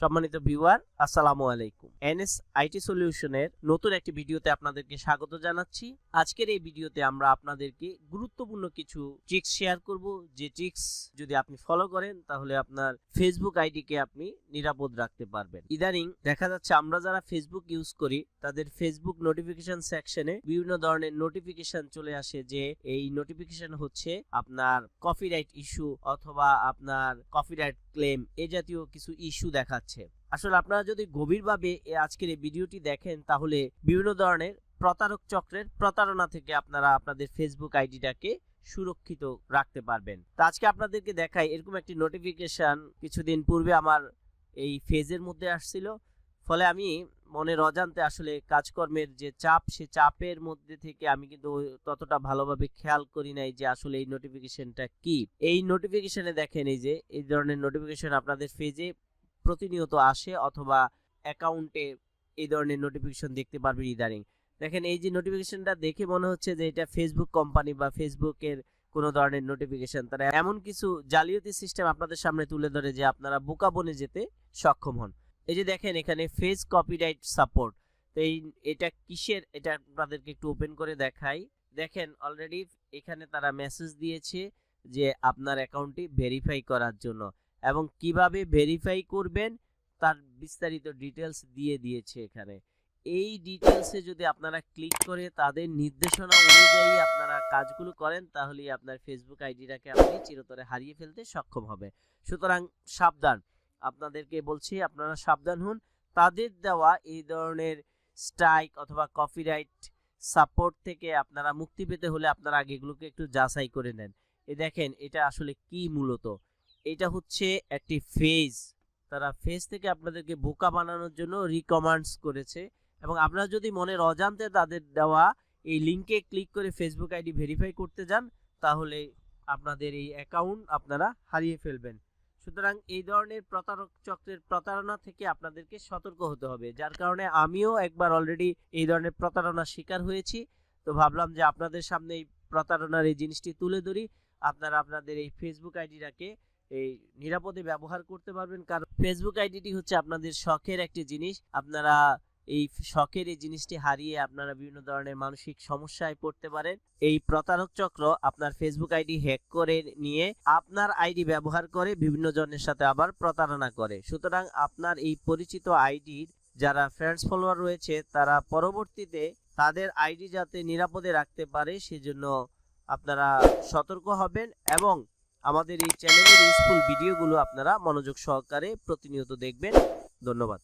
সম্মানিত ভিউয়ার, আসসালামু আলাইকুম। এনএস আইটি সলিউশনের নতুন একটি ভিডিওতে আপনাদেরকে স্বাগত জানাচ্ছি। আজকের এই ভিডিওতে আমরা আপনাদেরকে গুরুত্বপূর্ণ কিছু ট্রিক্স শেয়ার করব। যে ট্রিক্স যদি আপনি ফলো করেন, তাহলে আপনার ফেসবুক আইডিকে আপনি নিরাপদ রাখতে পারবেন। ইদানিং দেখা যাচ্ছে আমরা যারা ফেসবুক ইউজ করি, তাদের ফেসবুক নোটিফিকেশন সেকশনে বিভিন্ন ধরনের নোটিফিকেশন চলে আসে যে এই নোটিফিকেশন হচ্ছে আপনার কপিরাইট ইস্যু অথবা আপনার কপিরাইট ক্লেম এ জাতীয় কিছু ইস্যু দেখাচ্ছে। আসলে আপনারা যদি গভীরভাবে আজকের এই ভিডিওটি দেখেন, তাহলে বিভিন্ন ধরনের প্রতারক চক্রের প্রতারণা থেকে আপনারা আপনাদের ফেসবুক আইডিটাকে সুরক্ষিত রাখতে পারবেন। তো আজকে আপনাদেরকে দেখাই, এরকম একটি নোটিফিকেশন কিছুদিন পূর্বে আমার এই ফেজের মধ্যে আসছিল। ফলে আমি মনের অজান্তে আসলে কাজকর্মের যে চাপ, সে চাপের মধ্যে থেকে আমি কিন্তু ততটা ভালোভাবে খেয়াল করি নাই যে আসলে এই নোটিফিকেশনটা কি। এই নোটিফিকেশনে দেখেন এই যে, এই ধরনের নোটিফিকেশন আপনাদের ফেজে প্রতিনিয়ত আসে অথবা অ্যাকাউন্টে এই ধরনের নোটিফিকেশন দেখতে পারবেন ইদানিং দেখেন এই যে নোটিফিকেশনটা দেখে মনে হচ্ছে যে এটা ফেসবুক কোম্পানি বা ফেসবুকের কোনো ধরনের নোটিফিকেশন তারা এমন কিছু জালিয়াতি সিস্টেম আপনাদের সামনে তুলে ধরে যে আপনারা বোকা বনে যেতে সক্ষম হন। এই যে দেখেন এখানে ফেস কপিরাইট সাপোর্ট তো এই, এটা কিসের? এটা আপনাদেরকে একটু ওপেন করে দেখাই। দেখেন অলরেডি এখানে তারা মেসেজ দিয়েছে যে আপনার অ্যাকাউন্টটি ভেরিফাই করার জন্য। এবং কীভাবে ভেরিফাই করবেন তার বিস্তারিত ডিটেলস দিয়ে দিয়েছে এখানে। এই ডিটেলসে যদি আপনারা ক্লিক করে তাদের নির্দেশনা অনুযায়ী আপনারা কাজগুলো করেন তাহলে আপনার ফেসবুক আইডিটাকে আপনি চিরতরে হারিয়ে ফেলতে সক্ষম হবে। সুতরাং সাবধান। আপনাদেরকে বলছি, আপনারা সাবধান হন। তাদের দেওয়া এই ধরনের স্ট্রাইক অথবা কপিরাইট সাপোর্ট থেকে আপনারা মুক্তি পেতে হলে আপনারা আগে এগুলোকে একটু যাচাই করে নেন। এ দেখেন, এটা আসলে কি মূলত? এটা হচ্ছে একটি ফেজ তারা ফেজ থেকে আপনাদেরকে বোকা বানানোর জন্য রিকমান্ডস করেছে। এবং আপনারা যদি মনের অজান্তে তাদের দেওয়া এই লিংকে ক্লিক করে ফেসবুক আইডি ভেরিফাই করতে যান, তাহলে আপনাদের এই অ্যাকাউন্ট আপনারা হারিয়ে ফেলবেন। সুতরাং এই ধরনের প্রতারক চক্রের প্রতারণা থেকে আপনাদেরকে সতর্ক হতে হবে। যার কারণে আমিও একবার অলরেডি এই ধরনের প্রতারণার শিকার হয়েছি। তো ভাবলাম যে আপনাদের সামনে এই প্রতারণার এই জিনিসটি তুলে ধরি। আপনারা আপনাদের এই ফেসবুক আইডিটাকে এই নিরাপদে ব্যবহার করতে পারবেন। কারণ ফেসবুক আইডিটি হচ্ছে আপনাদের শখের একটি জিনিস। আপনারা এই শখের এই জিনিসটি হারিয়ে আপনারা বিভিন্ন ধরনের মানসিক সমস্যায় পড়তে পারেন। এই প্রতারক চক্র আপনার ফেসবুক আইডি হ্যাক করে নিয়ে আপনার আইডি ব্যবহার করে বিভিন্ন জনের সাথে আবার প্রতারণা করে। সুতরাং আপনার এই পরিচিত আইডির যারা ফ্রেন্ডস ফলোয়ার রয়েছে, তারা পরবর্তীতে তাদের আইডি যাতে নিরাপদে রাখতে পারে, সেজন্য আপনারা সতর্ক হবেন এবং আমাদের এই চ্যানেলের ইউজফুল ভিডিওগুলো আপনারা মনোযোগ সহকারে প্রতিনিয়ত দেখবেন। ধন্যবাদ।